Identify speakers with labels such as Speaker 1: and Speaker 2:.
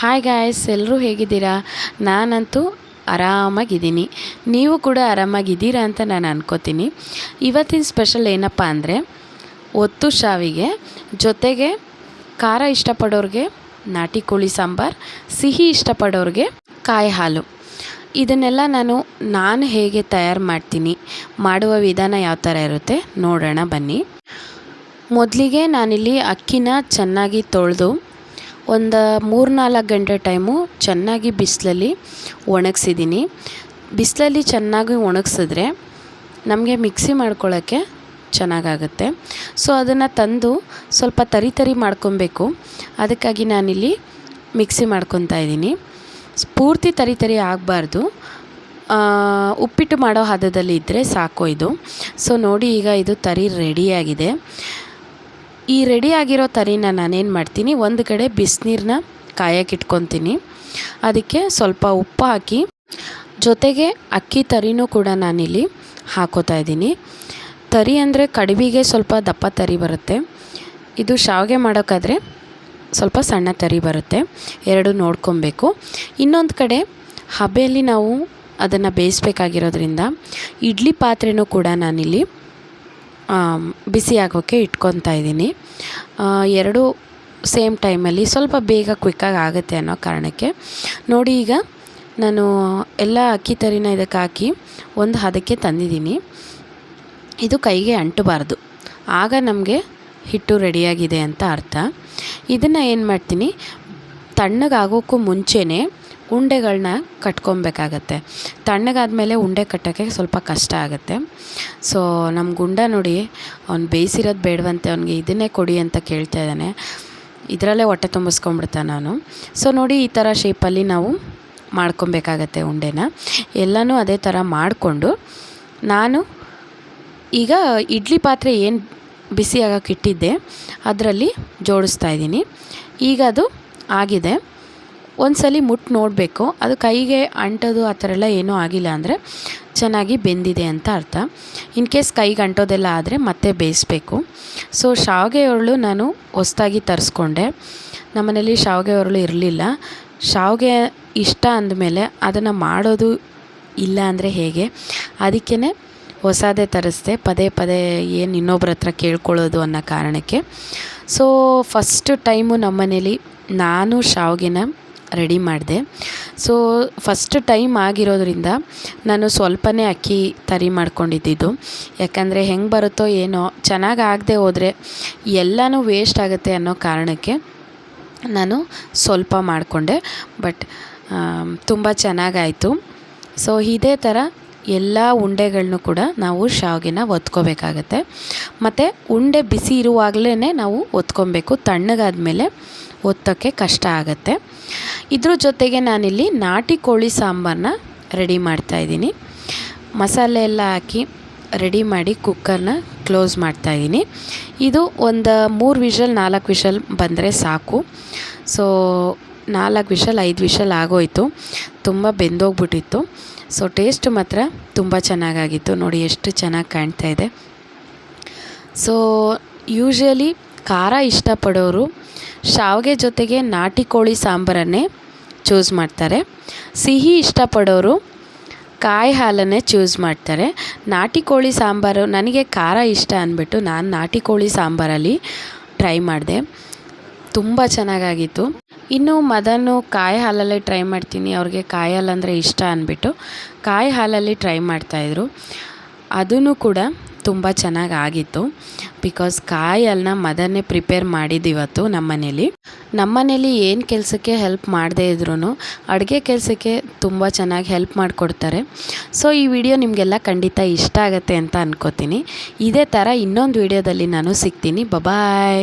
Speaker 1: Hi guys ಎಲ್ಲರೂ ಹೇಗಿದ್ದೀರಾ? ನಾನಂತೂ ಆರಾಮಾಗಿದ್ದೀನಿ. ನೀವು ಕೂಡ ಆರಾಮಾಗಿದ್ದೀರಾ ಅಂತ ನಾನು ಅನ್ಕೋತೀನಿ. ಇವತ್ತಿನ ಸ್ಪೆಷಲ್ ಏನಪ್ಪ ಅಂದರೆ, ಒತ್ತು ಶಾವಿಗೆ, ಜೊತೆಗೆ ಖಾರ ಇಷ್ಟಪಡೋರಿಗೆ ನಾಟಿ ಕೋಳಿ ಸಾಂಬಾರು, ಸಿಹಿ ಇಷ್ಟಪಡೋರಿಗೆ ಕಾಯಿ ಹಾಲು. ಇದನ್ನೆಲ್ಲ ನಾನು ನಾನು ಹೇಗೆ ತಯಾರು ಮಾಡ್ತೀನಿ, ಮಾಡುವ ವಿಧಾನ ಯಾವ ಥರ ಇರುತ್ತೆ ನೋಡೋಣ ಬನ್ನಿ. ಮೊದಲಿಗೆ ನಾನಿಲ್ಲಿ ಅಕ್ಕಿನ ಚೆನ್ನಾಗಿ ತೊಳೆದು ಒಂದು ಮೂರ್ನಾಲ್ಕು ಗಂಟೆ ಟೈಮು ಚೆನ್ನಾಗಿ ಬಿಸಿಲಲ್ಲಿ ಒಣಗಿಸಿದ್ದೀನಿ. ಬಿಸಿಲಲ್ಲಿ ಚೆನ್ನಾಗಿ ಒಣಗಿಸಿದ್ರೆ ನಮಗೆ ಮಿಕ್ಸಿ ಮಾಡ್ಕೊಳ್ಳೋಕ್ಕೆ ಚೆನ್ನಾಗಾಗುತ್ತೆ. ಸೊ, ಅದನ್ನು ತಂದು ಸ್ವಲ್ಪ ತರಿ ತರಿ ಮಾಡ್ಕೊಬೇಕು. ಅದಕ್ಕಾಗಿ ನಾನಿಲ್ಲಿ ಮಿಕ್ಸಿ ಮಾಡ್ಕೊತಾ ಇದ್ದೀನಿ. ಪೂರ್ತಿ ತರಿ ತರಿ ಆಗಬಾರ್ದು. ಉಪ್ಪಿಟ್ಟು ಮಾಡೋ ಹದದಲ್ಲಿ ಇದ್ದರೆ ಸಾಕು ಇದು. ಸೊ ನೋಡಿ ಈಗ ಇದು ತರಿ ರೆಡಿಯಾಗಿದೆ ಈ ರೆಡಿಯಾಗಿರೋ ತರಿನ ನಾನೇನು ಮಾಡ್ತೀನಿ, ಒಂದು ಕಡೆ ಬಿಸಿನೀರನ್ನ ಕಾಯಕ್ಕೆ ಇಟ್ಕೊತೀನಿ. ಅದಕ್ಕೆ ಸ್ವಲ್ಪ ಉಪ್ಪು ಹಾಕಿ, ಜೊತೆಗೆ ಅಕ್ಕಿ ತರಿನೂ ಕೂಡ ನಾನಿಲ್ಲಿ ಹಾಕೋತಾ ಇದ್ದೀನಿ. ತರಿ ಅಂದರೆ ಕಡುಬಿಗೆ ಸ್ವಲ್ಪ ದಪ್ಪ ತರಿ ಬರುತ್ತೆ. ಇದು ಶಾವಿಗೆ ಮಾಡೋಕ್ಕಾದರೆ ಸ್ವಲ್ಪ ಸಣ್ಣ ತರಿ ಬರುತ್ತೆ. ಎರಡು ನೋಡ್ಕೊಬೇಕು. ಇನ್ನೊಂದು ಕಡೆ ಹಬೆಯಲ್ಲಿ ನಾವು ಅದನ್ನು ಬೇಯಿಸ್ಬೇಕಾಗಿರೋದ್ರಿಂದ ಇಡ್ಲಿ ಪಾತ್ರೆನೂ ಕೂಡ ನಾನಿಲ್ಲಿ ಬಿಸಿ ಆಗೋಕ್ಕೆ ಇಟ್ಕೊತಾ ಇದ್ದೀನಿ. ಎರಡು ಸೇಮ್ ಟೈಮಲ್ಲಿ ಸ್ವಲ್ಪ ಬೇಗ ಕ್ವಿಕ್ಕಾಗಿ ಆಗುತ್ತೆ ಅನ್ನೋ ಕಾರಣಕ್ಕೆ. ನೋಡಿ ಈಗ ನಾನು ಎಲ್ಲ ಅಕ್ಕಿ ತರಿನ ಇದಕ್ಕೆ ಹಾಕಿ ಒಂದು ಹದಕ್ಕೆ ತಂದಿದ್ದೀನಿ. ಇದು ಕೈಗೆ ಅಂಟಬಾರ್ದು. ಆಗ ನಮಗೆ ಹಿಟ್ಟು ರೆಡಿಯಾಗಿದೆ ಅಂತ ಅರ್ಥ. ಇದನ್ನು ಏನು ಮಾಡ್ತೀನಿ ತಣ್ಣಗಾಗೋಕ್ಕೂ ಮುಂಚೆನೇ ಉಂಡೆಗಳನ್ನ ಕಟ್ಕೊಬೇಕಾಗತ್ತೆ. ತಣ್ಣಗಾದ್ಮೇಲೆ ಉಂಡೆ ಕಟ್ಟೋಕ್ಕೆ ಸ್ವಲ್ಪ ಕಷ್ಟ ಆಗುತ್ತೆ. ಸೊ ನಮ್ಮ ಗುಂಡ ನೋಡಿ, ಅವ್ನು ಬೇಯಿಸಿರೋದು ಬೇಡವಂತೆ ಅವ್ನಿಗೆ ಇದನ್ನೇ ಕೊಡಿ ಅಂತ ಕೇಳ್ತಾ ಇದ್ದಾನೆ. ಇದರಲ್ಲೇ ಹೊಟ್ಟೆ ತುಂಬಿಸ್ಕೊಂಡ್ಬಿಡ್ತಾನೆ ನಾನು. ಸೊ ನೋಡಿ ಈ ಥರ ಶೇಪಲ್ಲಿ ನಾವು ಮಾಡ್ಕೊಬೇಕಾಗತ್ತೆ ಉಂಡೆನ. ಎಲ್ಲನೂ ಅದೇ ಥರ ಮಾಡಿಕೊಂಡು, ನಾನು ಈಗ ಇಡ್ಲಿ ಪಾತ್ರೆ ಏನು ಬಿಸಿ ಆಗೋಕೆ ಇಟ್ಟಿದ್ದೆ, ಅದರಲ್ಲಿ ಜೋಡಿಸ್ತಾ ಇದ್ದೀನಿ. ಈಗ ಅದು ಆಗಿದೆ. ಒಂದು ಸಲ ಮುಟ್ಟು ನೋಡಬೇಕು. ಅದು ಕೈಗೆ ಅಂಟೋದು ಆ ಥರ ಎಲ್ಲ ಏನೂ ಆಗಿಲ್ಲ ಅಂದರೆ ಚೆನ್ನಾಗಿ ಬೆಂದಿದೆ ಅಂತ ಅರ್ಥ. ಇನ್ ಕೇಸ್ ಕೈಗೆ ಅಂಟೋದೆಲ್ಲ ಆದರೆ ಮತ್ತೆ ಬೇಯಿಸ್ಬೇಕು. ಸೊ ಶಾವಿಗೆ ಒರಳು ನಾನು ಹೊಸ್ದಾಗಿ ತರಿಸ್ಕೊಂಡೆ. ನಮ್ಮನೇಲಿ ಶಾವಿಗೆ ಒರಳು ಇರಲಿಲ್ಲ. ಶಾವಿಗೆ ಇಷ್ಟ ಅಂದಮೇಲೆ ಅದನ್ನು ಮಾಡೋದು ಇಲ್ಲ ಅಂದರೆ ಹೇಗೆ? ಅದಕ್ಕೇ ಹೊಸದೇ ತರಿಸ್ದೆ. ಪದೇ ಪದೇ ಏನು ಇನ್ನೊಬ್ರ ಹತ್ರ ಕೇಳ್ಕೊಳ್ಳೋದು ಅನ್ನೋ ಕಾರಣಕ್ಕೆ. ಸೊ ಫಸ್ಟ್ ಟೈಮು ನಮ್ಮನೇಲಿ ನಾನು ಶಾವಿಗೆನ ರೆಡಿ ಮಾಡಿದೆ. ಸೊ ಫಸ್ಟ್ ಟೈಮ್ ಆಗಿರೋದ್ರಿಂದ ನಾನು ಸ್ವಲ್ಪನೇ ಅಕ್ಕಿ ತರಿ ಮಾಡ್ಕೊಂಡಿದ್ದಿದ್ದು. ಯಾಕಂದರೆ ಹೆಂಗೆ ಬರುತ್ತೋ ಏನೋ ಚೆನ್ನಾಗಿ ಆಗದೆ ಹೋದರೆ ಎಲ್ಲನೂ ವೇಸ್ಟ್ ಆಗುತ್ತೆ ಅನ್ನೋ ಕಾರಣಕ್ಕೆ ನಾನು ಸ್ವಲ್ಪ ಮಾಡಿಕೊಂಡೆ. ಬಟ್ ತುಂಬ ಚೆನ್ನಾಗಾಯಿತು ಸೊ ಇದೇ ಥರ ಎಲ್ಲ ಉಂಡೆಗಳನ್ನು ಕೂಡ ನಾವು ಶಾವಿಗೆನ ಒತ್ಕೋಬೇಕಾಗತ್ತೆ. ಮತ್ತು ಉಂಡೆ ಬಿಸಿ ಇರುವಾಗಲೇ ನಾವು ಒತ್ಕೊಬೇಕು. ತಣ್ಣಗಾದ್ಮೇಲೆ ಒತ್ತೋಕ್ಕೆ ಕಷ್ಟ ಆಗುತ್ತೆ. ಇದ್ರ ಜೊತೆಗೆ ನಾನಿಲ್ಲಿ ನಾಟಿ ಕೋಳಿ ಸಾಂಬಾರನ್ನ ರೆಡಿ ಮಾಡ್ತಾಯಿದ್ದೀನಿ ಮಸಾಲೆ ಎಲ್ಲ ಹಾಕಿ ರೆಡಿ ಮಾಡಿ ಕುಕ್ಕರ್ನ ಕ್ಲೋಸ್ ಮಾಡ್ತಾಯಿದ್ದೀನಿ ಇದು ಒಂದು ಮೂರು ವಿಷಲ್, ನಾಲ್ಕು ವಿಷಲ್ ಬಂದರೆ ಸಾಕು. ಸೊ ನಾಲ್ಕು ವಿಷಲ್, ಐದು ವಿಷಲ್ ಆಗೋಯಿತು. ತುಂಬ ಬೆಂದೋಗ್ಬಿಟ್ಟಿತ್ತು. ಸೊ ಟೇಸ್ಟ್ ಮಾತ್ರ ತುಂಬ ಚೆನ್ನಾಗಾಗಿತ್ತು. ನೋಡಿ ಎಷ್ಟು ಚೆನ್ನಾಗಿ ಕಾಣ್ತಾ ಇದೆ. ಸೊ ಯೂಶ್ವಲಿ ಖಾರ ಇಷ್ಟಪಡೋರು ಶಾವಿಗೆ ಜೊತೆಗೆ ನಾಟಿ ಕೋಳಿ ಸಾಂಬಾರನ್ನೇ ಚೂಸ್ ಮಾಡ್ತಾರೆ. ಸಿಹಿ ಇಷ್ಟಪಡೋರು ಕಾಯಿ ಹಾಲನ್ನೇ ಚೂಸ್ ಮಾಡ್ತಾರೆ. ನಾಟಿ ಕೋಳಿ ಸಾಂಬಾರು ನನಗೆ ಖಾರ ಇಷ್ಟ ಅಂದ್ಬಿಟ್ಟು ನಾನು ನಾಟಿ ಕೋಳಿ ಸಾಂಬಾರಲ್ಲಿ ಟ್ರೈ ಮಾಡಿದೆ. ತುಂಬ ಚೆನ್ನಾಗಾಗಿತ್ತು. ಇನ್ನು ಮದನು ಕಾಯಿ ಹಾಲಲ್ಲೇ ಟ್ರೈ ಮಾಡ್ತೀನಿ. ಅವ್ರಿಗೆ ಕಾಯಿ ಹಾಲು ಅಂದರೆ ಇಷ್ಟ ಅಂದ್ಬಿಟ್ಟು ಕಾಯಿ ಹಾಲಲ್ಲಿ ಟ್ರೈ ಮಾಡ್ತಾಯಿದ್ರು ಅದೂ ಕೂಡ ತುಂಬ ಚೆನ್ನಾಗಿ ಆಗಿತ್ತು. ಬಿಕಾಸ್ ಕಾಯಿ ಹಾಲನ್ನ ಮದನ್ನೇ ಪ್ರಿಪೇರ್ ಮಾಡಿದ್ದು ಇವತ್ತು ನಮ್ಮ ಮನೇಲಿ ನಮ್ಮ ಮನೇಲಿ ಏನು ಕೆಲಸಕ್ಕೆ ಹೆಲ್ಪ್ ಮಾಡದೇ ಇದ್ರೂ ಅಡುಗೆ ಕೆಲಸಕ್ಕೆ ತುಂಬ ಚೆನ್ನಾಗಿ ಹೆಲ್ಪ್ ಮಾಡಿಕೊಡ್ತಾರೆ. ಸೊ ಈ ವಿಡಿಯೋ ನಿಮಗೆಲ್ಲ ಖಂಡಿತ ಇಷ್ಟ ಆಗುತ್ತೆ ಅಂತ ಅನ್ಕೋತೀನಿ. ಇದೇ ಥರ ಇನ್ನೊಂದು ವಿಡಿಯೋದಲ್ಲಿ ನಾನು ಸಿಗ್ತೀನಿ. ಬಬಾಯ್